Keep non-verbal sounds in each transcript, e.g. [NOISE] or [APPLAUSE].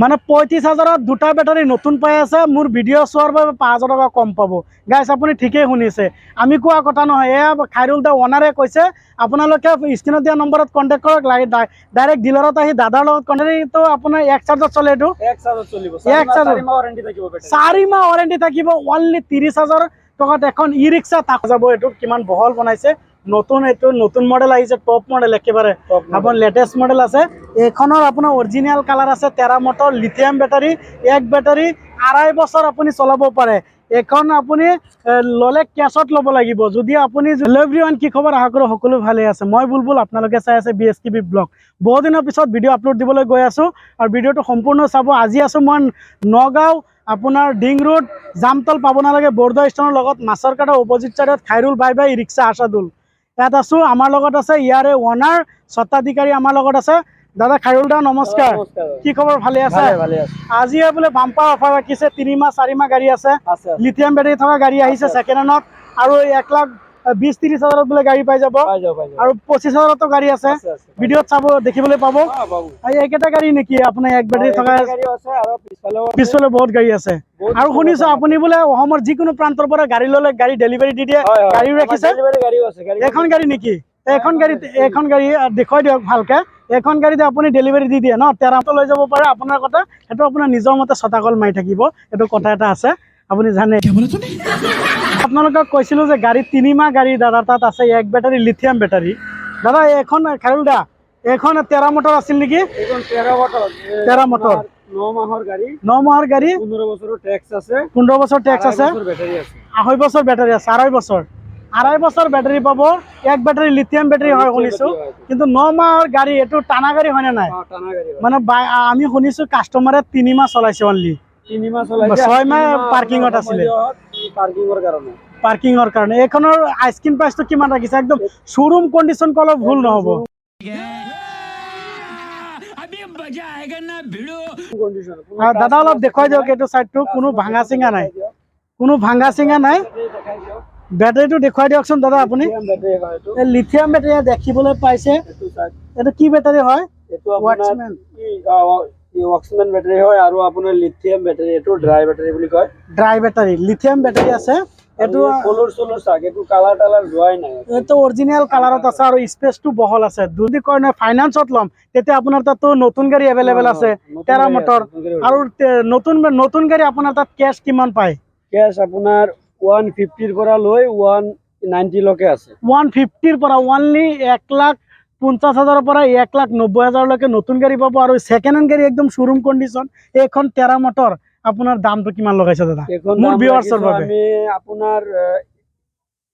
মানে পঁয়ত্ৰিছ হাজাৰত দুটা বেটাৰী নতুন পাই আছে মোৰ ভিডিঅ' চোৱাৰ বাবে পাঁচ হাজাৰ টকা কম পাব। গাইছ আপুনি ঠিকেই শুনিছে। আমি কোৱা কথা নহয় এয়া খাইৰুল দা অ'নাৰে কৈছে আপোনালোকে স্ক্ৰীণত দিয়া নম্বৰত কণ্টেক্ট কৰক ডাইৰেক্ট ডিলাৰত আহি দাদাৰ লগত কণ্টেক্টটো আপোনাৰ এক চাৰ্জত চলে এইটো? এক চাৰ্জত চাৰি মাহ ৱাৰেণ্টি থাকিব অনলি ত্ৰিছ হাজাৰ টকাত এখন ই ৰিক্সা তাক যাব। এইটো কিমান বহল বনাইছে। নতুন এইটো নতুন মডেল আহিছে টপ মডেল একেবাৰে। আপোনাৰ লেটেষ্ট মডেল আছে। এইখনৰ আপোনাৰ অৰিজিনেল কালাৰ আছে তেৰা মটৰ লিথিয়াম বেটাৰী এক বেটাৰী আঢ়াই বছৰ আপুনি চলাব পাৰে। এইখন আপুনি ল'লে কেছত ল'ব লাগিব। যদি আপুনি ওৱান কি খবৰ, আশা কৰোঁ সকলো ভালে আছে। মই বুলবুল, আপোনালোকে চাই আছে B S T B blog বহু দিনৰ পিছত ভিডিঅ' আপলোড দিবলৈ গৈ আছোঁ আৰু ভিডিঅ'টো সম্পূৰ্ণ চাব। আজি আছোঁ মই নগাঁও, আপোনাৰ ডিং ৰোড জামতল পাব নালাগে, বৰদোৱা ষ্টেচনৰ লগত মাছৰ কাটা অপজিট ছাইডত Khairul bye bye, rickshaw Asadul ইয়াত আছোঁ, আমাৰ লগত আছে ইয়াৰে অনাৰ স্বত্বাধিকাৰী আমাৰ লগত আছে। দাদা খাইৰুল দা নমস্কাৰ। নমস্কাৰ। কি খবৰ ভালে আছে? আজি বোলে বাম্পাৰ অফাৰ ৰাখিছে তিনি মাহ চাৰি মাহ গাড়ী আছে। লিথিয়াম বেটাৰী থকা গাড়ী আহিছে। ছেকেণ্ড হেণ্ডত আৰু এক লাখ বিশ ত্ৰিছ হাজাৰত বোলে গাড়ী পাই যাব। আৰু পঁচিছ হাজাৰতো গাড়ী আছে। ভিডিঅ'ত চাব দেখিবলৈ পাব। এইকেইটা গাড়ী নেকি আপোনাৰ এক বেটাৰী থকা পিছফালে বহুত গাড়ী আছে। আৰু শুনিছো। আপুনি বোলে অসমৰ যিকোনো প্ৰান্তৰ পৰা গাড়ী ল'লে গাড়ী ডেলিভাৰী দি দিয়ে। গাড়ীও ৰাখিছে। আছে গাড়ী নেকি? এইখন গাড়ী এইখন গাড়ী দেখুৱাই দিয়ক ভালকে। এইখন গাড়ীতে আপুনি ডেলিভাৰী দি দিয়ে ন তেৰামটো লৈ যাব পাৰে। আপোনাৰ কথা সেইটো আপোনাৰ নিজৰ মতে ছটাকল মাৰি থাকিব। এইটো কথা এটা আছে। আপুনি জানে। আপোনালোকক কৈছিলো যে গাড়ী তিনিমাহ গাড়ী দাদা তাত আছে এক বেটাৰী লিথিয়াম বেটাৰী দাদা এইখন খাৰুল দা এইখন তেৰা মটৰ আছিল নেকি? তেৰ মটৰ। ন মাহৰ গাড়ী। ন মাহৰ গাড়ী? পোন্ধৰ আছে। পোন্ধৰ বছৰ টেক্স আছে। আঢ়ৈ বছৰ বেটাৰী আছে আঢ়ৈ বছৰ। আঢ়ৈ বছৰ বেটাৰী পাব এক বেটাৰী লিথিয়াম বেটাৰী হয় শুনিছো? কিন্তু ন মাহৰ গাড়ী এইটো টানা গাড়ী হয়নে নাই। মানে আমি শুনিছো কাষ্টমাৰে তিনি মাহ চলাইছে অনলি ছয় মাহ তিনি মাহ parking ত আপোনাৰ আছিলে। পাৰ্কিঙৰ কাৰণে। এইখনৰ আইচক্ৰীম প্ৰাইচটো কিমান ৰাখিছে? একদম শ্ব'ৰুম কণ্ডিশ্যন অলপ ভুল নহ'ব। দাদা অলপ দেখুৱাই দিয়ক এইটো চাইডটো কোনো ভাঙা চিঙা নাই। কোনো ভাঙা চিঙা নাই। বেটাৰীটো দেখুৱাই দিয়কচোন দাদা আপুনি। লিথিয়াম বেটাৰী দেখিবলৈ পাইছে। এইটো কি বেটাৰী হয়? বেটাৰী হয় আৰু আপোনাৰ লিথিয়াম বেটাৰী এইটো ড্ৰাই বেটাৰী বুলি কয়। ড্ৰাই বেটাৰী লিথিয়াম বেটাৰী আছে। এইটো কলৰ চলৰ এইটো কালাৰ টালাৰ যোৱাই নাই। এইটো অৰিজিনেল কালাৰত আছে আৰু স্পেচটো বহল আছে। যদি কয় নহয় ফাইনেন্সত ল'ম। তেতিয়া আপোনাৰ তাততো নতুন গাড়ী এভেইলেবল আছে তেৰা মটৰ। আৰু নতুন নতুন গাড়ী আপোনাৰ তাত কেছ কিমান পায়? কেছ আপোনাৰ ওৱান ফিফটিৰ পৰা লৈ ওৱান নাইনটিলৈকে আছে। ওৱান ফিফটিৰ পৰা অনলি এক লাখ পঞ্চাছ হাজাৰৰ পৰা এক লাখ নব্বৈ হাজাৰলৈকে নতুন গাড়ী পাব আৰু ছেকেণ্ড হেণ্ড গাড়ী একদম শ্ব'ৰুম কণ্ডিশ্যন এইখন তেৰা মটৰ। আপোনাৰ দামটো কিমান লগাইছে দাদা? মোৰ দাম viewers ৰ ৰাখিছো বাবে। আমি আপোনাৰ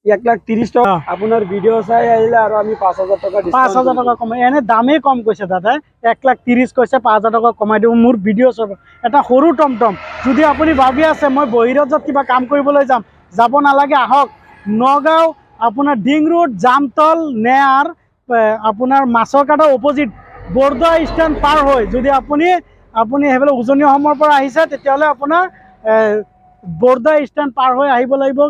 এক লাখ ত্ৰিশ টকা। আপোনাৰ ভিডিঅ' চাই আহিলে আৰু আমি পাঁচ হাজাৰ টকা পাঁচ হাজাৰ টকা কমাই। এনে দামেই কম কৈছে দাদাই এক লাখ ত্ৰিছ কৈছে পাঁচ হাজাৰ টকা কমাই দিব। মোৰ ভিডিঅ' চাব এটা সৰু টমটম। যদি আপুনি ভাবি আছে মই বহিৰত য'ত কিবা কাম কৰিবলৈ যাম যাব নালাগে, আহক। নগাঁও, আপোনাৰ ডিং ৰোড, জামতল, নেয়াৰ আপোনাৰ মাছৰ কাটাৰ অপজিট বৰদোৱা ষ্টেণ্ড পাৰ হৈ। যদি আপুনি আপুনি সেইফালে উজনি অসমৰ পৰা আহিছে, তেতিয়াহ'লে আপোনাৰ বৰদোৱা ষ্টেণ্ড পাৰ হৈ আহিব লাগিব।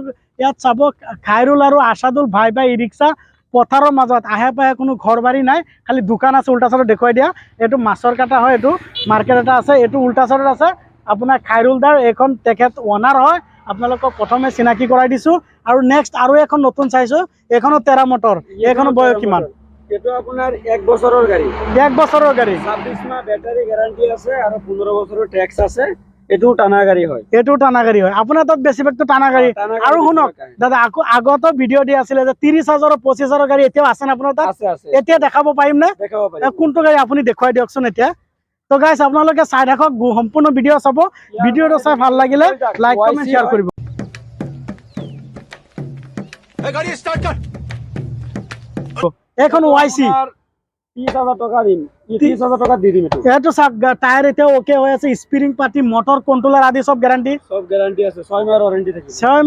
ইয়াত চাব খাইৰুল আৰু আছাদুল ভাই ভাই ই ৰিক্সা পথাৰৰ মাজত। আহে পাহে কোনো ঘৰ বাৰী নাই, খালি দোকান আছে, উল্টা চাইডত দেখুৱাই দিয়া। এইটো মাছৰ কাটা হয়, এইটো মাৰ্কেট এটা আছে, এইটো উল্টা চাইডত আছে। আপোনাৰ খাইৰুলদাৰ এইখন তেখেত অনাৰ হয়। আপোনালোকক প্ৰথমে চিনাকি কৰাই দিছোঁ আৰু নেক্সট আৰু এখন নতুন চাইছোঁ এইখনো তেৰা মটৰ। এইখনৰ বয়স কিমান? এইটো আপোনাৰ এক বছৰৰ গাড়ী। এক বছৰৰ গাড়ী। ছাব্বিছ মাহ বেটাৰী গেৰাণ্টি আছে আৰু পোন্ধৰ বছৰৰ টেক্স আছে। এইটো টানা গাড়ী হয়। এইটো টানা গাড়ী হয়। আপোনাৰ তাত বেছিভাগটো টানা গাড়ী। আৰু শুনক দাদা আকৌ আগতো ভিডিঅ' দি আছিলে যে ত্ৰিছ হাজাৰৰ পঁচিছ হাজাৰৰ গাড়ী এতিয়াও আছে নে আপোনাৰ তাত? এতিয়া দেখাব পাৰিম নে? কোনটো গাড়ী আপুনি দেখুৱাই দিয়কচোন এতিয়া। তো গাইছ আপোনালোকে চাই থাকক গু- সম্পূৰ্ণ ভিডিঅ' চাব। ভিডিঅ'টো চাই ভালো লাগিলে লাইক কমেণ্ট শ্বেয়াৰ কৰিব। এইখন ৱাই চি এইটো। চাওক টায়াৰ অ'কে হৈ আছে স্প্ৰিং পাৰ্টি মটৰ কণ্ট্ৰলাৰ আদি চব গেৰাণ্টি চব গেৰাণ্টি আছে ছয় মাহৰ ৱাৰেণ্টি ছয়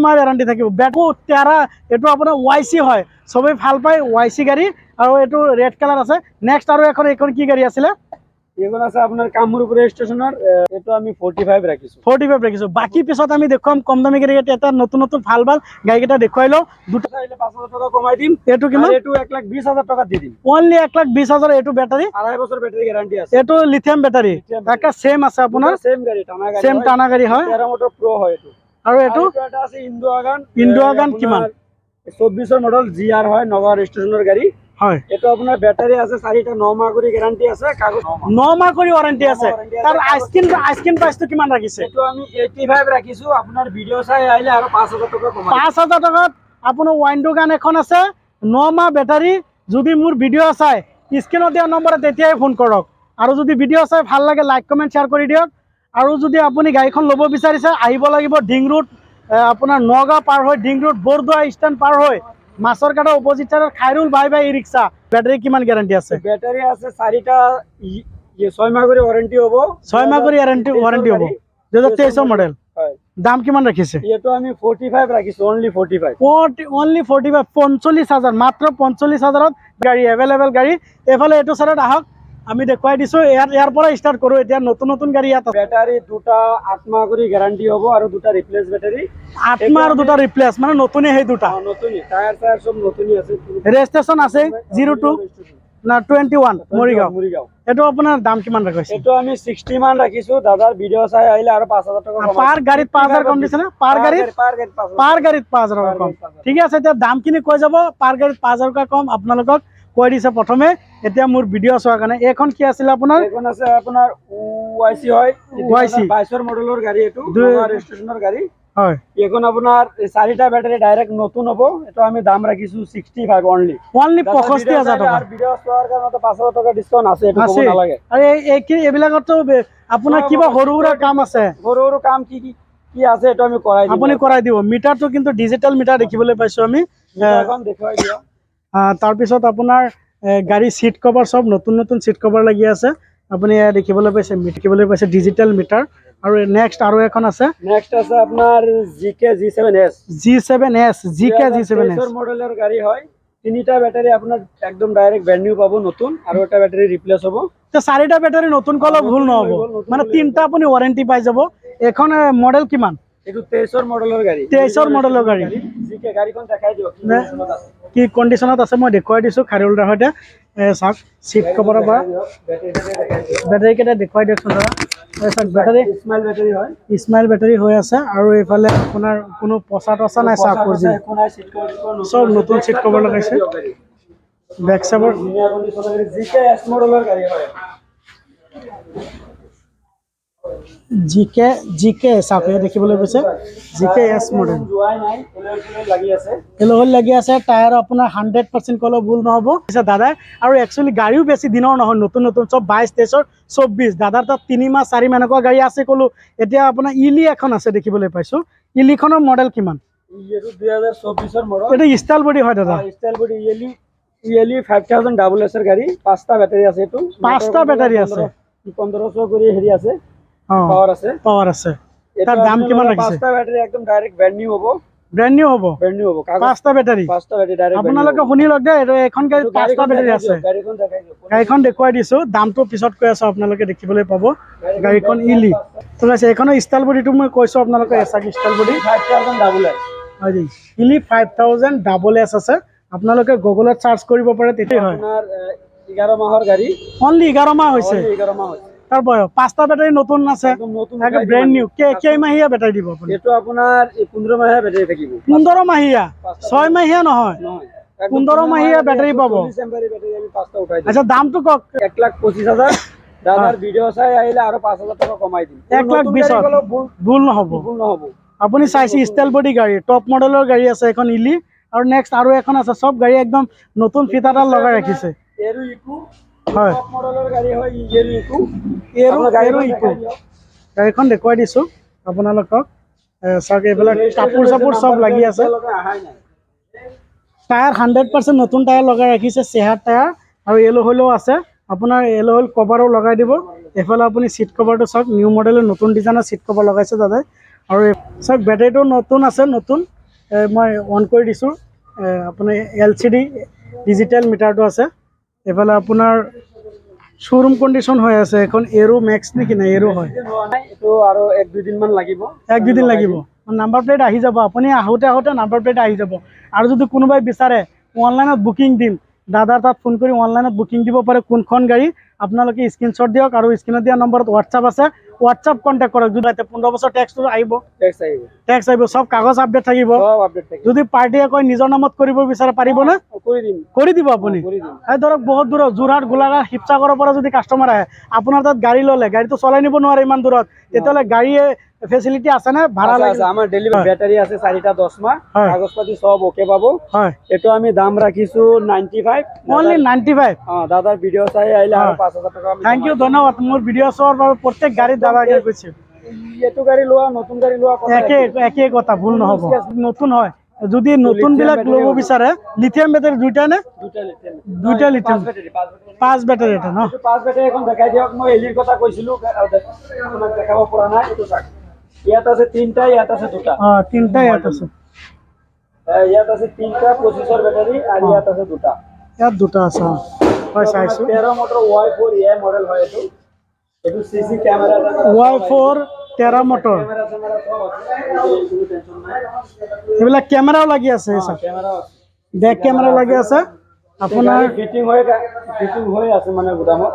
থাকিব। বেকো তেৰা এইটো আপোনাৰ ৱাই চি হয়। চবেই ভালো পায় ৱাই চি গাড়ী। আৰু এইটো ৰেড কালাৰ আছে। নেক্সট আৰু এখন এইখন কি গাড়ী আছিলে? এইখন আছে আপোনাৰ কামৰূপ ষ্টেচনৰ এইটো আমি ফৰ্টি ফাইভ ৰাখিছোঁ ফৰ্টি ফাইভ ৰাখিছোঁ বাকী পিছত আমি দেখুৱাম কম দামী গাড়ী এটা নতুন নতুন ভালো ভালো গাড়ীকেইটা দেখুৱাই লওঁ। দুটা পাঁচ হাজাৰ টকা কমাই দিম এইটো কিমান? বিশ হাজাৰ টকাত দি দিম। অনলি এক লাখ বিশ হাজাৰ এইটো বেটাৰী আঢ়াই বছৰ বেটাৰী গেৰাণ্টি আছে। এইটো লিথিয়াম বেটাৰী Lithium একে ছেম আছে আপোনাৰ। চেম গাড়ী টানা গাড়ী ছেম টানা গাড়ী হয়। তেৰ মটৰ প্ৰ' হয় এইটো। আৰু এইটো? আৰু এটা আছে ইন্দো আগান ইন্দো আগান কিমান? চৌব্বিছৰ মডেল জি আৰ হয় নগাঁও ষ্টেচনৰ গাড়ী। হয়। এইটো আপোনাৰ বেটাৰী আছে চাৰিটা ন মাহ কৰি গেৰাণ্টি আছে কাগজ ন মাহ কৰি ৱাৰেণ্টি আছে। তাৰ আইচক্ৰীম আইচক্ৰীম প্ৰাইচটো কিমান ৰাখিছে? এইটো আমি এইটি ফাইভ ৰাখিছোঁ আপোনাৰ ভিডিঅ' চাই আহিলে আৰু পাঁচ হাজাৰ টকা কমাই পাঁচ হাজাৰ টকাত আপোনাৰ ৱাইণ্ডো গান এখন আছে ন মাহ বেটাৰী যদি মোৰ ভিডিঅ' চাই স্ক্ৰীণত দিয়া নম্বৰত তেতিয়াই ফোন কৰক। আৰু যদি ভিডিঅ' চাই ভালো লাগে লাইক কমেণ্ট শ্বেয়াৰ কৰি দিয়ক। আৰু যদি আপুনি গাড়ীখন ল'ব বিচাৰিছে আহিব লাগিব ডিং ৰোড আপোনাৰ নগাঁও পাৰ হৈ ডিং ৰোড বৰদোৱা ষ্টেণ্ড পাৰ হৈ। মাছৰ কাটা অপজিট চাইডত Khairul bye bye e rickshaw. Battery কিমান গেৰাণ্টি আছে? বেটাৰী আছে চাৰিটা ই- ই- ছয় মাহ কৰি ৱাৰেণ্টি হ'ব। ছয় মাহ কৰি ৱাৰেণ্টি ৱাৰেণ্টি হ'ব। দুহেজাৰ তেইছৰ মডেল হয়। দাম কিমান ৰাখিছে? এইটো আমি ফৰ্টি ফাইভ ৰাখিছোঁ only forty five only forty five পঞ্চল্লিছ হাজাৰ মাত্ৰ পঞ্চল্লিছ হাজাৰত গাড়ী এভেইলেবল গাড়ী। এইফালে এইটো চাইডত আহক। আমি দেখুৱাই দিছো ইয়াৰ ইয়াৰ পৰা ষ্টাৰ্ট কৰোঁ। এতিয়া নতুন নতুন গাড়ী ইয়াত বেটাৰী দুটা আঠ মাহ কৰি গেৰাণ্টি হ'ব আৰু দুটা ৰিপ্লেচ বেটাৰী আঠ মাহ আৰু দুটা ৰিপ্লেচ মানে নতুনে সেই দুটা। নতুনই টায়াৰ চায়াৰ চব নতুনই আছে। ৰেজিষ্ট্ৰেশ্যন আছে জিৰ' টু না টুৱেণ্টি ওৱান মৰিগাঁও মৰিগাঁও এইটো আপোনাৰ দাম কিমান ৰাখিছে? এইটো আমি ছিক্সটি মান ৰাখিছোঁ দাদাৰ ভিডিঅ' চাই আৰু পাঁচ হাজাৰ টকা কমাই পাৰ দিম। গাড়ীত পাঁচ হাজাৰ কম দিছে নে? পাৰ গাড়ীত? পাঁচ হাজাৰ। পাৰ গাড়ীত পাঁচ টকা কম। ঠিকে আছে এতিয়া দামখিনি কৈ যাব। পাৰ গাড়ীত পাঁচ হাজাৰ টকা কম আপোনালোকক কৈ দিছে প্ৰথমে। এতিয়া মোৰ ভিডিঅ' চোৱাৰ কাৰণে। এইখন কি আছিলে আপোনাৰ? এইখন আছে আপোনাৰ চি হয়। YC বাইছৰ মডেলৰ গাড়ী এইটো। ৰেজিষ্ট্ৰেশ্যনৰ গাড়ী। হয়। এইখন আপোনাৰ এই চাৰিটা বেটাৰী ডাইৰেক্ট নতুন হ'ব। এইটো আমি দাম ৰাখিছোঁ ছিক্সটি ফাইভ অনলি অনলি পঁয়ষষ্ঠি হাজাৰ টকা। ভিডিঅ' চোৱাৰ কাৰণে পাঁচ হাজাৰ টকা ডিছকাউণ্ট আছে এইটো ক'ব নালাগে। আৰু এই এই- এইবিলাকতো আপোনাৰ কিবা সৰু সুৰা কাম আছে। সৰু সৰু কাম কি কি কি আছে এইটো আমি কৰাই আপুনি কৰাই দিব। মিটাৰটো কিন্তু ডিজিটেল মিটাৰ দেখিবলৈ পাইছোঁ আমি। দেখুৱাই দিয়া। আহ, তাৰপিছত আপোনাৰ এ, গাড়ীৰ চিট কভাৰ চব নতুন নতুন চিট কভাৰ লাগি আছে। আপুনি দেখিবলৈ পাইছে দেখিবলৈ পাইছে ডিজিটেল মিটাৰ আৰু নেক্সট আৰু এখন আছে? নেক্সট আছে আপোনাৰ G K G seven S G seven S G K G seven S মডেলৰ গাড়ী হয়। তিনিটা বেটাৰী আপোনাৰ একদম ডাইৰেক্ট ব্ৰেণ্ড নিউ পাব নতুন আৰু এটা বেটাৰী ৰিপ্লেচ হ'ব। চাৰিটা বেটাৰী নতুন ক'লেও ভুল নহ'ব। মানে তিনিটা আপুনি ৱাৰেণ্টি পাই যাব। এইখন মডেল কিমান? এইটো তেইছৰ মডেলৰ গাড়ী। তেইছৰ মডেলৰ গাড়ী। জি কে গাড়ীখন দেখাই দিয়ক কি কণ্ডিশ্যনত আছে। মই দেখুৱাই দিছোঁ খাৰুলদাৰ সৈতে। চাওক চিট কভাৰৰ পৰা। বেটাৰী দেখাই দিয়ক। কেইটা দেখুৱাই দিয়কচোন দাদা। এই বেটাৰী হয় হৈ আছে আৰু এইফালে আপোনাৰ কোনো পচা তচা নাই পইচা যি চব। নতুন seat cover লগাইছে। বেক চাইডৰ জি কে এছ মডেলৰ গাড়ী হয় জি কে জি কে চাওক ইয়াত দেখিবলৈ পাইছে? জি কে এছ মডেল এল'হল লাগি আছে। টায়াৰ আপোনাৰ হাণ্ড্ৰেড পাৰ্চেণ্ট ক'লেও ভুল নহ'ব। পিছে দাদাই আৰু একচুৱেলি গাড়ীও বেছি দিনৰ নহয় নতুন নতুন চব বাইছ তেইছৰ চৌব্বিছ। দাদাৰ তাত তিনি মাহ চাৰি মাহ এনেকুৱা গাড়ী আছে ক'লো। এতিয়া আপোনাৰ ইলি এখন আছে দেখিবলৈ পাইছোঁ। ইলিখনৰ মডেল কিমান? এইটো ষ্টাইল বডি হয় দাদা। ষ্টাইল বডি ইয়েলি ইয়েলি ফাইভ থাউজেণ্ড ডাবল এছৰ গাড়ী। পাঁচটা বেটাৰী আছে এইটো। পাঁচটা বেটাৰী আছে। পোন্ধৰশ কৰি হেৰি আছে। অঁ আছে। পাৱাৰ আছে। এইটো দাম কিমান আপোনালোকৰ পাঁচটা বেটাৰী একদম ডাইৰেক্ট ব্ৰেণ্ড নিউ হ'ব। ব্ৰেণ্ড নিউ হ'ব? ব্ৰেণ্ড নিউ হ'ব। পাঁচটা বেটাৰী পাঁচটা বেটাৰী ডাইৰেক্ট আপোনালোকে শুনি লওক দেই এইটো এখন গাড়ীত পাঁচটা বেটাৰী আছে। গাড়ীখন দেখাই দিয়ক। গাড়ীখন দেখুৱাই দিছোঁ দামটো পিছত কৈ আছোঁ আপোনালোকে দেখিবলৈ পাব। গাড়ীখন ইলি। ঠিক আছে এইখনৰ ষ্টাইল বডিটো মই কৈছোঁ আপোনালোকে এচাক style body five thousand double S হয় ইলি ফাইভ থাউজেণ্ড ডাবল এছ আছে। আপোনালোকে গুগলত চাৰ্চ কৰিব পাৰে তেতিয়াই হয়। আপোনাৰ মাহৰ গাড়ী। অনলি এঘাৰ মাহ হৈছে। Only এঘাৰ মাহ হৈছে। বয়স পাঁচটা বেটাৰী নতুন আছে। ব্ৰেণ্ড মানে। নিউ কে কেইমাহীয়া বেটাৰী দিব আপুনি? এইটো আপোনাৰ এই পোন্ধৰ মাহে বেটাৰী থাকিব। পোন্ধৰ মাহীয়া? ছয় মাহীয়া নহয়। পোন্ধৰ মাহীয়া বেটাৰী পাব। আচ্ছা দামটো কওক। এক লাখ পঁচিছ হাজাৰ। [COUGHS] দাদাৰ ভিডিঅ' চাই আহিলে আৰু পাঁচ হাজাৰ টকা কমাই দিম। এক লাখ গ'লেও ভুল নহ'ব। ভুল নহ'ব। আপুনি চাইছে ষ্টাইল বডি গাড়ী টপ মডেলৰ গাড়ী আছে এখন ইলি আৰু নেক্সট আৰু এখন আছে। চব গাড়ী একদম নতুন ফিটাডাল লগাই ৰাখিছে। হয়। আপোনাৰ গাড়ীখন দেখুৱাই দিছোঁ আপোনালোকক। চাওক এইবিলাক কাপোৰ চাপোৰ চব লাগি আছে। টায়াৰ হাণ্ড্ৰেড পাৰ্চেণ্ট নতুন টায়াৰ লগাই ৰাখিছে চেহাৰ টায়াৰ। আৰু এলো হইল আছে। আপোনাৰ এলো হইল কভাৰো লগাই দিব। এইফালে আপুনি চিট কভাৰটো চাওক নিউ মডেলৰ নতুন ডিজাইনৰ চিট কভাৰ লগাইছে দাদাই। আৰু চাওক বেটাৰীটো নতুন আছে নতুন। মই অন কৰি দিছোঁ। এ, আপুনি এল চি ডি ডিজিটেল মিটাৰটো আছে। এইফালে আপোনাৰ শ্বৰুম কণ্ডিশ্যন হৈ আছে এখন এৰো মেক্স নেকি নাই এৰো হয়। এইটো আৰু এক দুদিনমান লাগিব। এক দুদিন লাগিব। নাম্বাৰ প্লেট আহি যাব। আপুনি আহোঁতে আহোঁতে নাম্বাৰ প্লেট আহি যাব। আৰু যদি কোনোবাই বিচাৰে অনলাইনত বুকিং দিম। দাদাৰ তাত ফোন কৰি অনলাইনত বুকিং দিব পাৰে কোনখন গাড়ী। আপোনালোকে স্ক্ৰীনশ্বট দিয়ক আৰু স্ক্ৰীণত দিয়া নম্বৰত হোৱাটছআপ আছে। হোৱাটছআপ কণ্টেক্ট কৰক যদি পোন্ধৰ বছৰ টেক্সটো আহিব। টেক্স আহিব। চব কাগজ আপডেট থাকিব। যদি পাৰ্টীয়ে কয় নিজৰ নামত কৰিব বিচাৰে পাৰিবনে কৰি দিব আপুনি। ধৰক বহুত দূৰত যোৰহাট গোলাঘাট শিৱসাগৰৰ পৰা যদি কাষ্টমাৰ আহে আপোনাৰ তাত গাড়ী ল'লে গাড়ীটো চলাই নিব নোৱাৰে ইমান দূৰত তেতিয়াহ'লে গাড়ীয়ে ফেচিলিটি আছেনে ভাড়া আছে, আছে, আমাৰ ডেলিভাৰী বেটাৰী আছে মাহ। হয়। কাগজ পাতি সব ওকে পাব। এইটো আমি দাম ৰাখিছো ninety five only ninety five অ দাদাৰ ভিডিঅ' চাই আহিলে আৰু হয়। পাঁচ টকা থেংক ইউ ধন্যবাদ। মোৰ ভিডিঅ' চোৱাৰ বাবে প্ৰত্যেক গাড়ীত দাদাকে কৈছে। কমাই- এইটো গাড়ী লোৱা নতুন গাড়ী লোৱা একে একে। কথা ভুল নহ'ব। নতুন হয়। যদি নতুন বিলাক ল'ব বিচাৰে লিথিয়াম বেটাৰী দুইটা নে? দুইটা লিথিয়াম পাঁচ বেটাৰী এটা ন? পাঁচ বেটাৰী এখন দেখাই দিয়ক। মই এলিৰ কথা কৈছিলো আপোনাক দেখাব পৰা নাই এইটো চাওক। ইয়াত আছে তিনটা ইয়াত আছে দুটা। অঁ তিনিটা ইয়াত আছে। ইয়াত আছে তিনটা পঁচিছৰ বেটাৰী আৰু ইয়াত আছে দুটা। ইয়াত দুটা আছে অঁ চাইছোঁ Tera motor Y four A model এইটো এইটো C C camera Y four Tera motor camera চেমেৰা চব আছে। এই কোনো টেনচন নাই। এইবিলাক কেমেৰাও লাগি আছে বেক কেমেৰা লাগি আছে। আপোনাৰ ফিটিং হৈ ফিটিং হৈ আছে মানে গুদামত।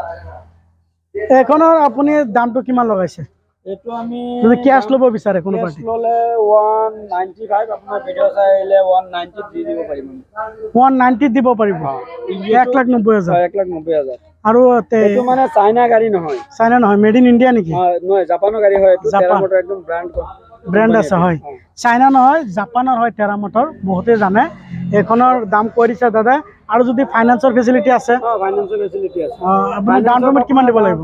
এইখনৰ আপুনি দামটো কিমান লগাইছে? এইটো আমি কেছ ল'ব বিচাৰে কোনো পাৰ্টি ল'লে ওৱান নাইনটি ফাইভ আপোনাৰ ভিডিঅ' চাই আহিলে ওৱান নাইনটি দি দিব পাৰিম ওৱান নাইণ্টিত দিব পাৰিব। এক লাখ নব্বৈ হাজাৰ। এক লাখ নব্বৈ হাজাৰ। আৰু এইটো মানে চাইনা গাড়ী নহয়। চাইনা নহয় মেড ইন ইণ্ডিয়া নেকি? নহয় জাপানৰ গাড়ী হয় জাপান। একদম ব্ৰাণ্ড ব্ৰেণ্ড আছে হয়। চাইনা নহয় জাপানৰ হয় তেৰা মটৰ বহুতেই জানে। এইখনৰ দাম কৈ দিছে দাদা। আৰু যদি ফাইনেন্সৰ ফেচিলিটি আছে? ফাইনেন্সৰ ফেচিলিটি আছে। আপুনি ডাউন পে'মেণ্ট কিমান দিব লাগিব?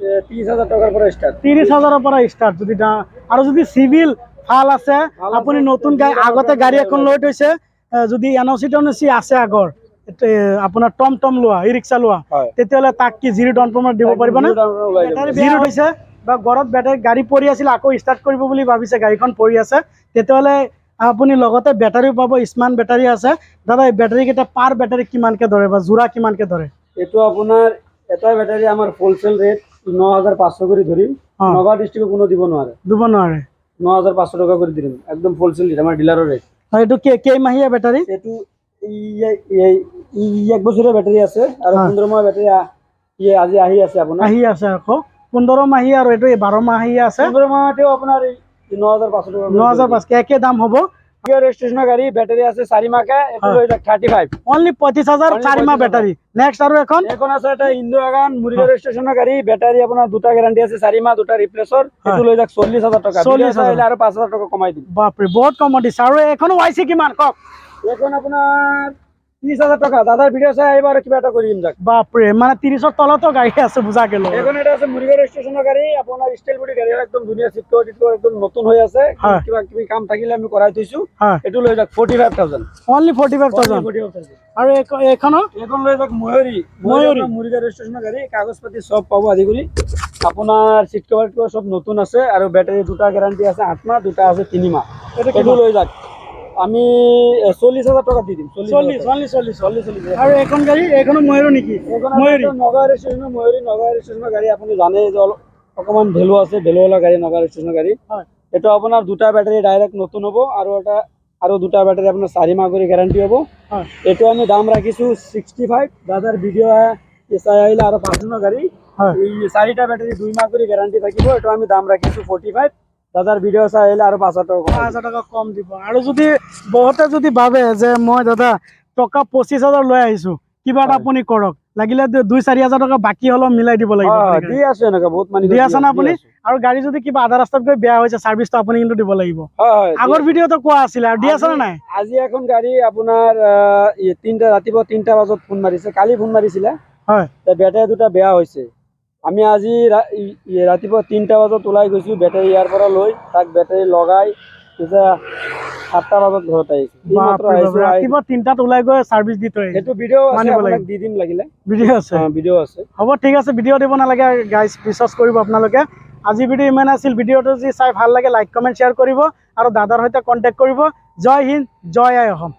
পৰা ষ্টাৰ্ট ত্ৰিছ হাজাৰৰ পৰা ষ্টাৰ্ট যদি দা- যদি চিভিল ভালো আছে আপুনি নতুন গাড়ী আগতে গাড়ী এখন লৈ থৈছে যদি এন অ' চি টেন চি আছে আগৰ আপোনাৰ টম টম লোৱা ই ৰিক্সা লোৱা তেতিয়াহ'লে তাক কি জিৰ' ডাউন পে'মেণ্ট দিব পাৰিবনে? ওলাই জিৰ' হৈছে বা ঘৰত বেটাৰী গাড়ী পৰি আছিল আকৌ ষ্টাৰ্ট কৰিব বুলি ভাবিছে গাড়ীখন পৰি আছে তেতিয়াহ'লে আপুনি লগতে বেটাৰীও পাব স্মাৰ্ট বেটাৰী আছে। দাদা এই বেটাৰীকেইটা পাৰ বেটাৰী কিমানকৈ ধৰে বা যোৰা কিমানকৈ ধৰে? এইটো আপোনাৰ এটা বেটাৰী আমাৰ হোলচেল ৰেট ন হাজাৰ পাঁচশো কৰি ধৰিম নগাঁও ডিষ্ট্ৰিক্টত কোনো দিব নোৱাৰে দিব নোৱাৰে ন হাজাৰ পাঁচশো টকা কৰি দিম একদম হোলচেল ৰেট আমাৰ ডিলাৰৰ ৰেট এইটো কে কেইমাহীয়া বেটাৰী এইটো ই- ই- ই- এক বছৰীয়া বেটাৰী আছে আৰু হয়। পোন্ধৰ মাহ বেটাৰী আ- আজি আহি আছে আপোনাৰ। আহি আছে আকৌ। পোন্ধৰ মাহী আৰু এইটো বাৰ মাহী আছে। পোন্ধৰ মাহতেও আপোনাৰ ন হাজাৰ পাঁচশো টকা ন হাজাৰ পাঁচকে একে দাম হ'ব। ৰেজিষ্ট্ৰেশ্যনৰ গাড়ী বেটাৰী আছে এইটো লৈ থাৰ্টি ফাইভ অনলি পঁয়ত্ৰিছ হাজাৰ Only চাৰি মাহ 35,000 বেটাৰী নেক্সট আৰু এখন। এখন আছে এটা ইন্দো আগান মুৰিগা ৰেজিষ্ট্ৰেশ্যনৰ গাড়ী বেটাৰী আপোনাৰ দুটা গেৰাণ্টি আছে চাৰি মাহ দুটা ৰিপ্লেচৰ সেইটো লৈ যাওক চল্লিছ হাজাৰ টকা। 40,000 ভিডিঅ' চাই আহিলে আৰু পাঁচ হাজাৰ টকা কমাই দিম। বাপৰে বহুত কম দিছে। আৰু এইখনো ৱাইচি কিমান কওক? এইখন আপোনাৰ ত্ৰিছ হাজাৰ টকা। ভিডিঅ' চাই আহিব কিবা এটা কৰি দিম যাওক বাপৰে মানে ত্ৰিছৰ তলতো গাড়ী আছে বুজাকে লগ এইখন এটা আছে মুৰিগা ৰেজিষ্ট্ৰেশ্যনৰ গাড়ী আপোনাৰ ষ্টাইল বডি গাড়ী হয়, একদম ধুনীয়া কভাৰ একদম নতুন হৈ আছে। কিবা কিবি কাম থাকিলে আমি কৰাই থৈছো। হয়। এইটো লৈ যাওক forty five thousand only forty five thousand আৰু এইখনো এইখন লৈ যাওক ময়ূৰী। ময়ূৰী। মুৰিগা ৰেজিষ্ট্ৰেশ্যনৰ গাড়ী কাগজ পাতি চব পাব আদি কৰি। আপোনাৰ চিট কভাৰ চব নতুন আছে আৰু বেটাৰী দুটা গেৰাণ্টি আছে আঠ মাহ দুটা আছে তিনি মাহ। এইটো লৈ যাওক। আমি এ, চল্লিছ হাজাৰ টকা দি দিম চল্লিছ চল্লিছ চল্লিছ চল্লিছ চল্লিছ আৰু এইখন গাড়ী এইখনো ময়ূৰো নেকি? ময়ূৰী নগাঁও ৰেজিষ্ট্ৰেশ্যনৰ ময়ূৰী নগাঁও ৰেজিষ্ট্ৰেশ্যনৰ গাড়ী আপুনি জানে যে অলপ অকণমান ভেলু আছে ভেলুৱালা গাড়ী নগাঁও ৰেজিষ্ট্ৰেশ্যনৰ গাড়ী। এইটো আপোনাৰ দুটা বেটাৰী ডাইৰেক্ট নতুন হ'ব আৰু এটা আৰু দুটা বেটাৰী আপোনাৰ চাৰি মাহ কৰি গেৰাণ্টি হ'ব এইটো আমি দাম ৰাখিছোঁ ছিক্সটি ফাইভ দাদাৰ ভিডিঅ' চাই আহিলে আৰু পাঁচজনৰ গাড়ী। এই চাৰিটা বেটাৰী দুই মাহ কৰি গেৰাণ্টি থাকিব এইটো আমি দাম ৰাখিছোঁ ফৰ্টি ফাইভ দাদাৰ ভিডিঅ' চাই আৰু পাঁচ হাজাৰ টকা পাঁচ কম দিব। আৰু যদি বহুতে যদি ভাবে যে মই দাদা টকা পঁচিছ হাজাৰ লৈ আহিছো কিবা এটা। আপুনি কৰক। লাগিলে দুই চাৰি হাজাৰ টকা বাকী হ'লেও মিলাই দিব লাগিব। দি আছো এনেকুৱা বহুত মানুহ দি আছে না আপুনি? আৰু গাড়ী যদি কিবা আধা ৰাস্তাত গৈ বেয়া হৈছে চাৰ্ভিচটো আপুনি কিন্তু দিব লাগিব। আগৰ ভিডিঅ'টো কোৱা আছিলে আৰু দি আছে নে নাই? আজি এখন গাড়ী আপোনাৰ তিনটা ৰাতিপুৱা তিনটা বজাত ফোন মাৰিছে কালি ফোন মাৰিছিলে। হয়। তে বেটাৰী দুটা বেয়া হৈছে। আমি আজি ৰাতিপুৱা তিনটা বজাত ওলাই গৈছো বেটাৰী ইয়াৰ পৰা লৈ তাক বেটাৰী লগাই সাতটা বজাত ঘৰত আহিছো। ৰাতিপুৱা তিনটাত ওলাই গৈ চাৰ্ভিচ দি থৈ সেইটো ভিডিঅ' দি দিম লাগিলে। ভিডিঅ' আছে? ভিডিঅ' আছে। হ'ব ঠিক আছে ভিডিঅ' দিব নালাগে গাইজ বিশ্বাস কৰিব আপোনালোকে। আজি ভিডিঅ' ইমান আছিল ভিডিঅ'টো যদি চাই ভালো লাগে লাইক কমেণ্ট শ্বেয়াৰ কৰিব আৰু দাদাৰ সৈতে কণ্টেক্ট কৰিব। জয় হিন্দ জয় আই অসম।